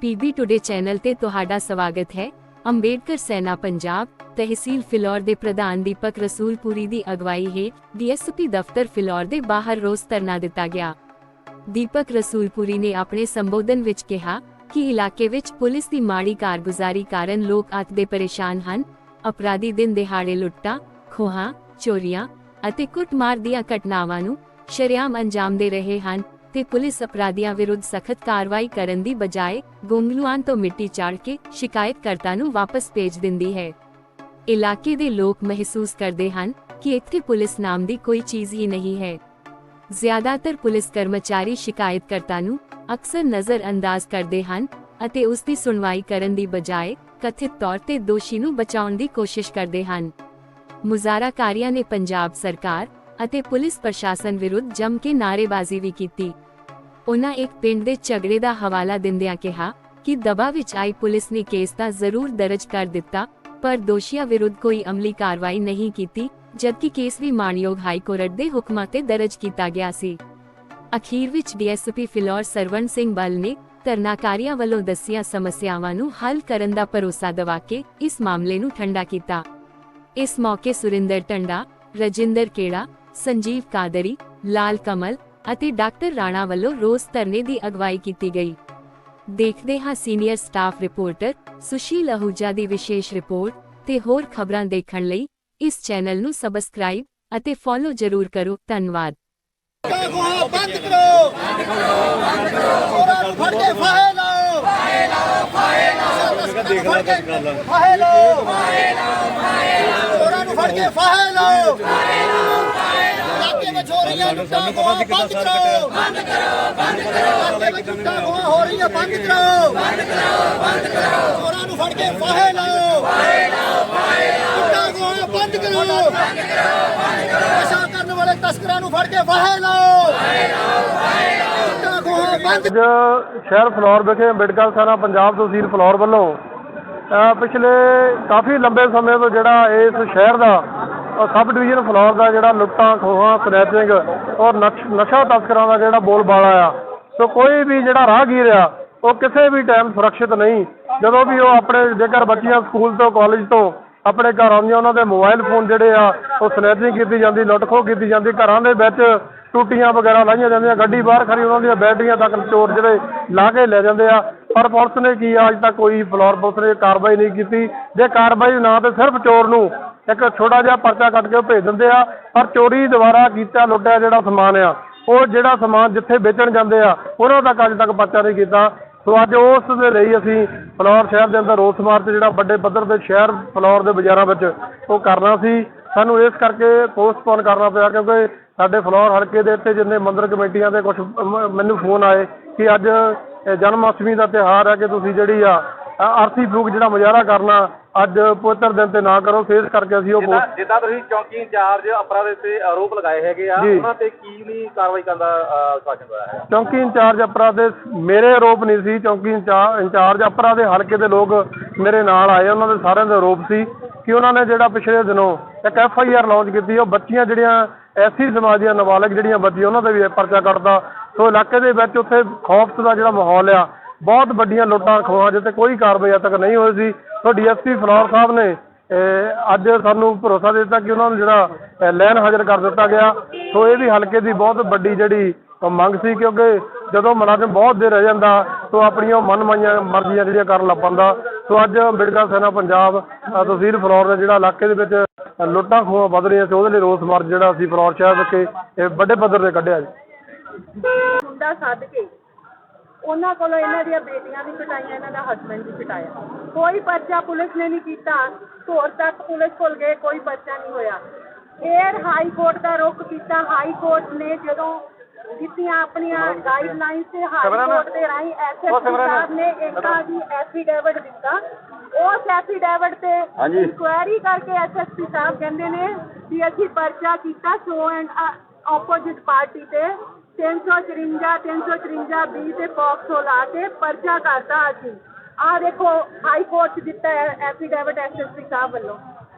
PB today channel ਤੇ ਤੁਹਾਡਾ ਸਵਾਗਤ ਹੈ। ਅੰਬੇਡਕਰ ਸੈਨਾ ਪੰਜਾਬ ਤਹਿਸੀਲ ਫਿਲੌਰ ਦੇ ਪ੍ਰਧਾਨ ਦੀਪਕ ਰਸੂਲਪੁਰੀ ਦੀ ਅਗਵਾਈ ਹੇਠ ਡੀਐਸਪੀ ਦਫ਼ਤਰ ਫਿਲੌਰ ਦੇ ਬਾਹਰ ਰੋਸ ਧਰਨਾ ਦਿੱਤਾ ਗਿਆ। ਦੀਪਕ ਰਸੂਲਪੁਰੀ ਨੇ ਆਪਣੇ ਸੰਬੋਧਨ ਵਿੱਚ ਕਿਹਾ ਕਿ ਇਲਾਕੇ ਵਿੱਚ ਪੁਲਿਸ ਦੀ ਮਾੜੀ ਕਾਰਗੁਜ਼ਾਰੀ ਕਾਰਨ ਲੋਕ ਅੱਤ ਦੇ ਪਰੇਸ਼ਾਨ ਹਨ। ਅਪਰਾਧੀ ਦਿਨ ਦਿਹਾੜੇ ਲੁੱਟਾਂ, ਖੋਹਾਂ, ਚੋਰੀਆਂ ਅਤੇ ਕੁੱਟਮਾਰ ਦੀਆਂ ਘਟਨਾਵਾਂ ਨੂੰ ਸ਼ਰੇਆਮ ਅੰਜਾਮ ਦੇ ਰਹੇ ਹਨ। ਤੇ ਪੁਲਿਸ ਅਪਰਾਧੀਆਂ ਵਿਰੁੱਧ ਸਖਤ ਕਾਰਵਾਈ ਕਰਨ ਦੀ ਬਜਾਏ ਗੁੰਗਲੂਆਂ ਤੋਂ ਮਿੱਟੀ ਚਾੜ ਕੇ ਸ਼ਿਕਾਇਤਕਰਤਾ ਨੂੰ ਵਾਪਸ ਭੇਜ ਦਿੰਦੀ ਹੈ। ਇਲਾਕੇ ਦੇ ਲੋਕ ਮਹਿਸੂਸ ਕਰਦੇ ਹਨ ਕਿ ਇੱਥੇ ਪੁਲਿਸ ਨਾਮ ਦੀ ਕੋਈ ਚੀਜ਼ ਹੀ ਨਹੀਂ ਹੈ। ਜ਼ਿਆਦਾਤਰ ਪੁਲਿਸ ਕਰਮਚਾਰੀ ਸ਼ਿਕਾਇਤਕਰਤਾ ਨੂੰ ਅਕਸਰ ਨਜ਼ਰ ਅੰਦਾਜ਼ ਕਰਦੇ ਹਨ ਅਤੇ ਉਸ ਦੀ ਸੁਣਵਾਈ ਕਰਨ ਦੀ ਬਜਾਏ ਕਥਿਤ ਤੌਰ ਤੇ ਦੋਸ਼ੀ ਨੂੰ ਬਚਾਉਣ ਦੀ ਕੋਸ਼ਿਸ਼ ਕਰਦੇ ਹਨ। ਮੁਜ਼ਾਹਰਾਕਾਰੀਆਂ ਨੇ ਪੰਜਾਬ ਸਰਕਾਰ ਅਤੇ ਪੁਲਿਸ ਪ੍ਰਸ਼ਾਸਨ ਵਿਰੁੱਧ ਜੰਮ ਕੇ ਨਾਅਰੇਬਾਜ਼ੀ ਵੀ ਕੀਤੀ। ਉਹਨਾਂ ਇੱਕ ਪਿੰਡ ਦੇ ਝਗੜੇ ਦਾ ਹਵਾਲਾ ਦਿੰਦਿਆਂ ਕਿਹਾ ਕਿ ਦਬਾ ਵਿੱਚ ਆਈ ਪੁਲਿਸ ਨੇ ਕੇਸ ਤਾਂ ਜ਼ਰੂਰ ਦਰਜ ਕਰ ਦਿੱਤਾ, ਪਰ ਦੋਸ਼ੀਆਂ ਵਿਰੁੱਧ ਕੋਈ ਅਮਲੀ ਕਾਰਵਾਈ ਨਹੀਂ ਕੀਤੀ, ਜਦਕਿ ਕੇਸ ਵੀ ਮਾਨਯੋਗ ਹਾਈ ਕੋਰਟ ਦੇ ਹੁਕਮਾਂ ਤੇ ਦਰਜ ਕੀਤਾ ਗਿਆ ਸੀ। ਅਖੀਰ ਵਿੱਚ ਡੀਐਸਪੀ ਫਿਲੌਰ ਸਰਵਣ ਸਿੰਘ ਬਲ ਨੇ ਧਰਨਾਕਾਰੀਆਂ ਵੱਲੋਂ ਦੱਸੀਆਂ ਸਮੱਸਿਆਵਾਂ ਨੂੰ ਹੱਲ ਕਰਨ ਦਾ ਭਰੋਸਾ ਦਿਵਾ ਕੇ ਇਸ ਮਾਮਲੇ ਨੂੰ ਠੰਡਾ ਕੀਤਾ। ਇਸ ਮੌਕੇ ਸੁਰਿੰਦਰ ਟੰਡਾ, ਰਜਿੰਦਰ ਕੇੜਾ, ਸੰਜੀਵ ਕਾਦਰੀ, ਲਾਲ ਕਮਲ ਅਤੇ ਡਾਕਟਰ ਰਾਣਾ ਵੱਲੋਂ ਰੋਸ ਧਰਨੇ ਦੀ ਅਗਵਾਈ ਕੀਤੀ ਗਈ। ਦੇਖਦੇ ਹਾਂ senior staff reporter Sushil Ahuja ਦੀ ਵਿਸ਼ੇਸ਼ ਰਿਪੋਰਟ ਤੇ ਹੋਰ ਖਬਰਾਂ ਦੇਖਣ ਲਈ ਇਸ ਚੈਨਲ ਨੂੰ ਸਬਸਕ੍ਰਾਈਬ ਅਤੇ ਫੋਲੋ ਜ਼ਰੂਰ ਕਰੋ। ਧੰਨਵਾਦ। ਗੋਹਾ ਬੰਦ ਕਰੋ। ਬੰਦ ਕਰੋ ਬੰਦ ਕਰੋ ਚੋਰਾਂ ਨੂੰ ਫੜ ਕੇ ਫਾਹੇ ਲਾਓ। ਫਾਹੇ ਲਾਓ ਫਾਹੇ ਲਾਓ ਦੇਖਣਾ ਤਾਂ ਗੱਲ ਫਾਹੇ ਲਾਓ। ਫਾਹੇ ਲਾਓ ਫਾਹੇ ਲਾਓ ਚੋਰਾਂ ਨੂੰ ਫੜ ਕੇ ਫਾਹੇ ਲਾਓ ਫਾਹੇ ਲਾਓ। ਫਾਹੇ ਲਾਓ ਇਲਾਕੇ ਵਿੱਚ ਹੋ ਰਹੀਆਂ ਲੁੱਟਾਂ ਗੋਹਾ ਬੰਦ ਕਰੋ। ਬੰਦ ਕਰੋ ਬੰਦ ਕਰੋ ਇਲਾਕੇ ਵਿੱਚ ਲੁੱਟਾਂ ਗੋਹਾ ਹੋ ਰਹੀਆਂ ਬੰਦ ਕਰੋ। ਬੰਦ ਕਰੋ ਬੰਦ ਕਰੋ। ਚੋਰਾਂ ਨੂੰ ਫੜ ਕੇ ਫਾਹੇ ਲਾਓ। ਫਾਹੇ ਲਾਓ ਫਾਹੇ ਲਾਓ। ਲੁੱਟਾਂ ਗੋਹਾ ਬੰਦ ਕਰੋ। ਬੰਦ ਕਰੋ ਬੰਦ ਕਰੋ। ਨਸ਼ਾ ਕਰਨ ਵਾਲੇ ਤਸਕਰਾਂ ਨੂੰ ਫੜ ਕੇ ਫਾਹੇ ਲਾਓ। ਲੁੱਟਾਂ ਗੋਹਾ ਬੰਦ ਅੱਜ ਸ਼ਹਿਰ ਫਲੋਰ ਵਿਖੇ ਅੰਬੇਡਕਰ ਸੈਨਾ ਪੰਜਾਬ ਤਹਿਸੀਲ ਫਲੋਰ ਵੱਲੋਂ ਪਿਛਲੇ ਕਾਫੀ ਲੰਬੇ ਸਮੇਂ ਤੋਂ ਜਿਹੜਾ ਇਸ ਸ਼ਹਿਰ ਦਾ ਸਬ ਡਿਵੀਜ਼ਨ ਫਲੋਰ ਦਾ ਜਿਹੜਾ ਲੁੱਟਾਂ ਖੋਹਾਂ ਸਨੈਚਿੰਗ ਔਰ ਨਸ਼- ਨਸ਼ਾ ਤਸਕਰਾਂ ਦਾ ਜਿਹੜਾ ਬੋਲਬਾਲਾ ਆ ਸੋ ਕੋਈ ਵੀ ਜਿਹੜਾ ਰਾਹਗੀਰ ਆ ਉਹ ਕਿਸੇ ਵੀ ਟਾਈਮ ਸੁਰੱਖਿਅਤ ਨਹੀਂ। ਜਦੋਂ ਵੀ ਉਹ ਆਪਣੇ ਜੇਕਰ ਬੱਚੀਆਂ ਸਕੂਲ ਤੋਂ ਕਾਲਜ ਤੋਂ ਆਪਣੇ ਘਰ ਆਉਂਦੀਆਂ ਉਹਨਾਂ ਦੇ ਮੋਬਾਈਲ ਫੋਨ ਜਿਹੜੇ ਆ ਉਹ ਸਨੈਚਿੰਗ ਕੀਤੀ ਜਾਂਦੀ ਲੁੱਟ ਖੋਹ ਕੀਤੀ ਜਾਂਦੀ ਘਰਾਂ ਦੇ ਵਿੱਚ ਟੂਟੀਆਂ ਵਗੈਰਾ ਲਾਈਆਂ ਜਾਂਦੀਆਂ ਗੱਡੀ ਬਾਹਰ ਖੜੀ ਉਹਨਾਂ ਦੀਆਂ ਬੈਟਰੀਆਂ ਤੱਕ ਚੋਰ ਜਿਹੜੇ ਲਾ ਕੇ ਲੈ ਜਾਂਦੇ ਆ। ਪਰ ਪੁਲਿਸ ਨੇ ਕੀ ਆ, ਅੱਜ ਤੱਕ ਕੋਈ ਫਲੋਰ ਪੁਲਿਸ ਨੇ ਕਾਰਵਾਈ ਨਹੀਂ ਕੀਤੀ। ਜੇ ਕਾਰਵਾਈ ਨਾ ਤੇ ਸਿਰਫ ਚੋਰ ਨੂੰ ਇੱਕ ਛੋਟਾ ਜਿਹਾ ਪਰਚਾ ਕੱਟ ਕੇ ਉਹ ਭੇਜ ਦਿੰਦੇ ਆ ਪਰ ਚੋਰੀ ਦੁਆਰਾ ਕੀਤਾ ਲੁੱਟਿਆ ਜਿਹੜਾ ਸਮਾਨ ਆ ਉਹ ਜਿਹੜਾ ਸਮਾਨ ਜਿੱਥੇ ਵੇਚਣ ਜਾਂਦੇ ਆ ਉਹਨਾਂ ਤੱਕ ਅੱਜ ਤੱਕ ਪਰਚਾ ਨਹੀਂ ਕੀਤਾ। ਸੋ ਅੱਜ ਉਸ ਦੇ ਲਈ ਅਸੀਂ ਫਲੌਰ ਸ਼ਹਿਰ ਦੇ ਅੰਦਰ ਰੋਸ ਮਾਰਚ ਜਿਹੜਾ ਵੱਡੇ ਪੱਧਰ ਦੇ ਸ਼ਹਿਰ ਫਲੌਰ ਦੇ ਬਾਜ਼ਾਰਾਂ ਵਿੱਚ ਉਹ ਕਰਨਾ ਸੀ। ਸਾਨੂੰ ਇਸ ਕਰਕੇ ਪੋਸਟਪੋਨ ਕਰਨਾ ਪਿਆ ਕਿਉਂਕਿ ਸਾਡੇ ਫਲੌਰ ਹਲਕੇ ਦੇ ਉੱਤੇ ਜਿੰਨੇ ਮੰਦਰ ਕਮੇਟੀਆਂ ਦੇ ਕੁਝ ਮੈਨੂੰ ਫੋਨ ਆਏ ਕਿ ਅੱਜ ਜਨਮ ਅਸ਼ਟਮੀ ਦਾ ਤਿਉਹਾਰ ਹੈ ਕਿ ਤੁਸੀਂ ਜਿਹੜੀ ਆ ਅ, ਅਰਥੀ ਫੂਕ ਜਿਹੜਾ ਮੁਜ਼ਾਹਰਾ ਕਰਨਾ ਅੱਜ ਪਵਿੱਤਰ ਦਿਨ ਤੇ ਨਾ ਕਰੋ ਫੇਸ ਕਰਕੇ ਅਸੀਂ ਉਹ ਜਿੱਦਾਂ ਜਿੱਦਾਂ ਤੁਸੀਂ ਚੌਂਕੀ ਇੰਚਾਰਜ ਅਪਰਾ ਦੇ ਉੱਤੇ ਆਰੋਪ ਲਗਾਏ ਹੈਗੇ ਆ ਜੀ। ਉਹਨਾਂ ਤੇ ਕੀ ਨਹੀਂ ਕਾਰਵਾਈ ਕਰਨ ਦਾ ਅਹ, ਆਸ਼ਵਾਸਨ ਹੋਇਆ ਹੈ ਚੌਂਕੀ ਇੰਚਾਰਜ ਅਪਰਾ ਦੇ ਮੇਰੇ ਆਰੋਪ ਨਹੀਂ ਸੀ ਚੌਂਕੀ ਇੰਚਾ- ਇੰਚਾਰਜ ਅਪਰਾ ਦੇ ਹਲਕੇ ਦੇ ਲੋਕ ਮੇਰੇ ਨਾਲ ਆਏ ਉਹਨਾਂ ਦੇ ਸਾਰਿਆਂ ਦੇ ਆਰੋਪ ਸੀ ਕਿ ਉਹਨਾਂ ਨੇ ਜਿਹੜਾ ਪਿਛਲੇ ਦਿਨੋਂ ਇੱਕ ਐਫ ਆਈ ਆਰ ਲਾਂਚ ਕੀਤੀ ਉਹ ਬੱਚੀਆਂ ਜਿਹੜੀਆਂ ਐਸੀ ਸਮਾਜ ਦੀਆਂ ਨਾਬਾਲਗ ਜਿਹੜੀਆਂ ਬੱਚੀਆਂ ਉਹਨਾਂ ਦੇ ਵੀ ਪਰਚਾ ਕੱਟਦਾ ਸੋ ਇਲਾਕੇ ਦੇ ਵਿੱਚ ਉੱਥੇ ਖੌਫ ਦਾ ਜਿਹੜਾ ਮਾਹੌਲ ਆ ਬਹੁਤ ਵੱਡੀਆਂ ਲੁੱਟਾਂ ਖੋਹਾਂ ਜਿੱਤੇ ਕੋਈ ਕਾਰਵਾਈ ਅਜੇ ਤੱਕ ਨਹੀਂ ਹੋਈ ਸੀ। ਸੋ ਡੀਐਸਪੀ ਫਲੋਰ ਸਾਹਿਬ ਨੇ ਅੱਜ ਸਾਨੂੰ ਭਰੋਸਾ ਦੇ ਦਿੱਤਾ ਕਿ ਉਹਨਾਂ ਨੂੰ ਜਿਹੜਾ ਅਹ, ਲੈਣ ਹਾਜ਼ਰ ਕਰ ਦਿੱਤਾ ਗਿਆ। ਸੋ ਇਹ ਵੀ ਹਲਕੇ ਦੀ ਬਹੁਤ ਵੱਡੀ ਜਿਹੜੀ ਮੰਗ ਸੀ ਕਿਉਂਕਿ ਜਦੋਂ ਮੁਲਾਜ਼ਮ ਬਹੁਤ ਦੇਰ ਰਹਿ ਜਾਂਦਾ ਸੋ ਆਪਣੀਆਂ ਮਨਮਾਈਆਂ ਮਰਜ਼ੀਆਂ ਜਿਹੜੀਆਂ ਕਰਨ ਲੱਗ ਪੈਂਦਾ ਸੋ ਅੱਜ ਅੰਬੇਡਕਰ ਸੈਨਾ ਪੰਜਾਬ ਅਹ, ਤਹਿਸੀਲ ਫਲੋਰ ਦੇ ਜਿਹੜਾ ਇਲਾਕੇ ਦੇ ਵਿੱਚ ਲੁੱਟਾਂ ਖੋਹਾਂ ਵੱਧ ਰਹੀਆਂ ਸੀ ਉਹਦੇ ਲਈ ਰੋਸ ਮਾਰਚ ਜਿਹੜਾ ਅਸੀਂ ਫਲੋਰ ਸ਼ਹਿਰ ਵਿਖੇ ਵੱਡੇ ਪੱਧਰ ਤੇ ਕੱਢਿਆ ਜੀ। ਮੁੰਡਾ ਸੱਦ ਕੇ ਉਹਨਾਂ ਕੋਲੋਂ ਇਹਨਾਂ ਦੀਆਂ ਬੇਟੀਆਂ ਵੀ ਕਟਾਈਆਂ ਇਹਨਾਂ ਦਾ ਹਸਬੰਡ ਵੀ ਕਟਾਇਆ। ਕੋਈ ਪਰਚਾ ਪੁਲਿਸ ਨੇ ਨਹੀਂ ਕੀਤਾ। ਧੋਰ ਤੱਕ ਪੁਲਿਸ ਕੋਲ ਗਏ ਕੋਈ ਪਰਚਾ ਨਹੀਂ ਹੋਇਆ। ਫੇਰ ਹਾਈ ਕੋਰਟ ਦਾ ਰੁਖ ਕੀਤਾ। ਹਾਈ ਕੋਰਟ ਨੇ ਜਦੋਂ ਦਿੱਤੀਆਂ ਆਪਣੀਆਂ ਗਾਈਡਲਾਈਨਸ ਤੇ ਹਾਈ ਕੋਰਟ ਦੇ ਰਾਹੀਂ ਐਸਐਸਪੀ ਸਾਹਿਬ ਨੇ ਏਕਾ ਦੀ ਐਫੀਡੇਵਿਟ ਦਿੱਤਾ। ਉਸ ਐਫੀਡੇਵਿਟ ਤੇ ਇਨਕੁਆਇਰੀ ਕਰਕੇ ਐਸਐਸਪੀ ਸਾਹਿਬ ਕਹਿੰਦੇ ਨੇ ਵੀ ਅਸੀਂ ਪਰਚਾ ਕੀਤਾ ਸੋ ਐਂਡ ਆਪੋਜ਼ਿਟ ਪਾਰਟੀ ਤੇ। 354 354 ਬੀ ਤੇ ਪੌਕਸੋ ਲਾ ਕੇ ਪਰਚਾ ਕਰਤਾ ਅਸੀਂ। ਆ ਦੇਖੋ ਹਾਈ ਕੋਰਟ 'ਚ ਦਿੱਤਾ ਹੈ ਐਫੀਡੇਵਿਟ ਐਸਐਸਪੀ ਸਾਹਿਬ ਵੱਲੋਂ।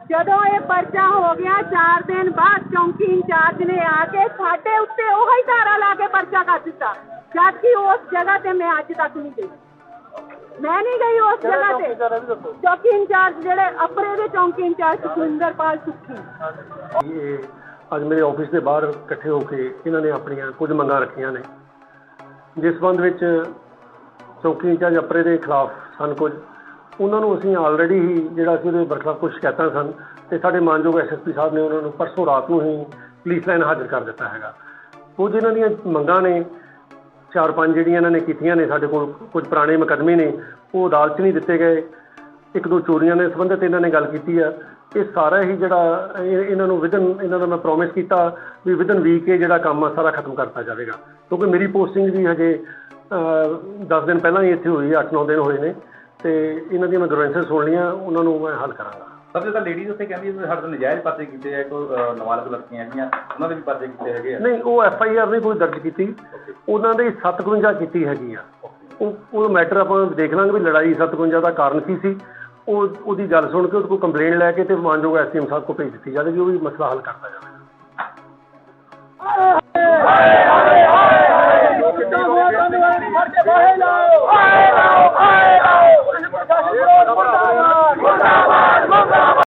ਜਦੋਂ ਇਹ ਪਰਚਾ ਹੋ ਗਿਆ 4 ਦਿਨ ਬਾਅਦ ਚੌਂਕੀ ਇੰਚਾਰਜ ਨੇ ਆ ਕੇ ਸਾਡੇ ਉੱਤੇ ਉਹੀ ਧਾਰਾ ਲਾ ਕੇ ਪਰਚਾ ਕਰ ਦਿੱਤਾ। ਜਦ ਕਿ ਉਸ ਜਗ੍ਹਾ ਤੇ ਮੈਂ ਅੱਜ ਤੱਕ ਨਹੀਂ ਗਈ। ਮੈਂ ਨਹੀਂ ਗਈ ਉਸ ਜਗ੍ਹਾ ਤੇ। ਚੌਕੀ ਇੰਚਾਰਜ ਜਿਹੜੇ ਅਪਰੇ ਦੇ ਚੌਂਕੀ ਇੰਚਾਰਜ ਸੁਖਿੰਦਰਪਾਲ ਸੁੱਖੀ। ਇਹ ਅੱਜ ਮੇਰੇ ਆਫਿਸ ਦੇ ਬਾਹਰ ਇਕੱਠੇ ਹੋ ਕੇ ਇਹਨਾਂ ਨੇ ਆਪਣੀਆਂ ਕੁਝ ਮੰਗਾਂ ਰੱਖੀਆਂ ਨੇ। ਜਿਸ ਸੰਬੰਧ ਵਿੱਚ ਚੌਕੀ ਇੰਚਾਰਜ ਅਪਰੇ ਦੇ ਖਿਲਾਫ ਸਨ ਕੁਝ। ਉਹਨਾਂ ਨੂੰ ਅਸੀਂ ਆਲਰੇਡੀ ਹੀ ਜਿਹੜਾ ਸੀ ਉਹਦੇ ਬਰਖਲਾਫ ਕੁਝ ਸ਼ਿਕਾਇਤਾਂ ਸਨ ਤੇ ਸਾਡੇ ਮਾਨਯੋਗ ਐਸਐਸਪੀ ਸਾਹਿਬ ਨੇ ਉਹਨਾਂ ਨੂੰ ਪਰਸੋਂ ਰਾਤ ਨੂੰ ਹੀ ਪੁਲਿਸ ਲਾਈਨ ਹਾਜ਼ਰ ਕਰ ਦਿੱਤਾ ਹੈਗਾ। ਕੁਝ ਇਹਨਾਂ ਦੀਆਂ ਮੰਗਾਂ ਨੇ, ਚਾਰ ਪੰਜ ਜਿਹੜੀਆਂ ਇਹਨਾਂ ਨੇ ਕੀਤੀਆਂ ਨੇ ਸਾਡੇ ਕੋਲ ਕੁਝ ਪੁਰਾਣੇ ਮੁਕੱਦਮੇ ਨੇ, ਉਹ ਅਦਾਲਤ 'ਚ ਨਹੀਂ ਦਿੱਤੇ ਗਏ। ਇੱਕ ਦੋ ਚੋਰੀਆਂ ਦੇ ਸੰਬੰਧਿਤ ਇਹਨਾਂ ਨੇ ਗੱਲ ਕੀਤੀ ਆ। ਇਹ ਸਾਰਾ ਹੀ ਜਿਹੜਾ ਇਹ- ਇਹਨਾਂ ਨੂੰ ਵਿਦਨ ਇਹਨਾਂ ਦਾ ਮੈਂ ਪ੍ਰੋਮਿਸ ਕੀਤਾ ਵੀ ਵਿਦਨ ਵੀਕ ਇਹ ਜਿਹੜਾ ਕੰਮ ਆ ਸਾਰਾ ਖਤਮ ਕਰਤਾ ਜਾਵੇਗਾ। ਕਿਉਂਕਿ ਮੇਰੀ ਪੋਸਟਿੰਗ ਵੀ ਹਜੇ 10 ਦਿਨ ਪਹਿਲਾਂ ਹੀ ਇੱਥੇ ਹੋਈ 8-9 ਦਿਨ ਹੋਏ ਨੇ। ਤੇ ਇਹਨਾਂ ਦੀਆਂ ਮੈਂ ਗ੍ਰੈਂਸਸ ਸੁਣ ਲਈਆਂ ਉਹਨਾਂ ਨੂੰ ਮੈਂ ਹੱਲ ਕਰਾਂਗਾ। ਸਭ ਤੋਂ ਲੇਡੀਜ਼ ਉੱਥੇ ਕਹਿੰਦੀ ਵੀ ਸਾਡੇ ਤੋਂ ਨਜਾਇਜ਼ ਪਰਚੇ ਕੀਤੇ ਆ ਕੋਈ ਅਹ, ਨਾਬਾਲਗ ਲੜਕੀਆਂ ਹੈਗੀਆਂ ਉਹਨਾਂ ਦੇ ਵੀ ਪਰਚੇ ਕੀਤੇ ਹੈਗੇ ਆ। ਨਹੀਂ ਉਹ ਐਫ ਆਈ ਆਰ ਨਹੀਂ ਕੋਈ ਦਰਜ ਕੀਤੀ। ਉਹਨਾਂ ਦੇ 57 ਕੀਤੀ ਹੈਗੀ ਆ। ਉਹ ਉਹ ਮੈਟਰ ਆਪਾਂ ਦੇਖ ਲਾਂਗੇ ਵੀ ਲੜਾਈ 57 ਦਾ ਕਾਰਨ ਕੀ ਸੀ। ਉਹ ਉਹਦੀ ਗੱਲ ਸੁਣ ਕੇ ਉਹਦੇ ਕੋਲ ਕੰਪਲੇਂਟ ਲੈ ਕੇ ਤੇ ਮਾਨਯੋਗ ਐਸਐਮ ਸਾਹਿਬ ਕੋਲ ਭੇਜ ਦਿੱਤੀ ਜਾਵੇਗੀ, ਉਹ ਵੀ ਮਸਲਾ ਹੱਲ ਕਰਤਾ ਜਾਵੇਗਾ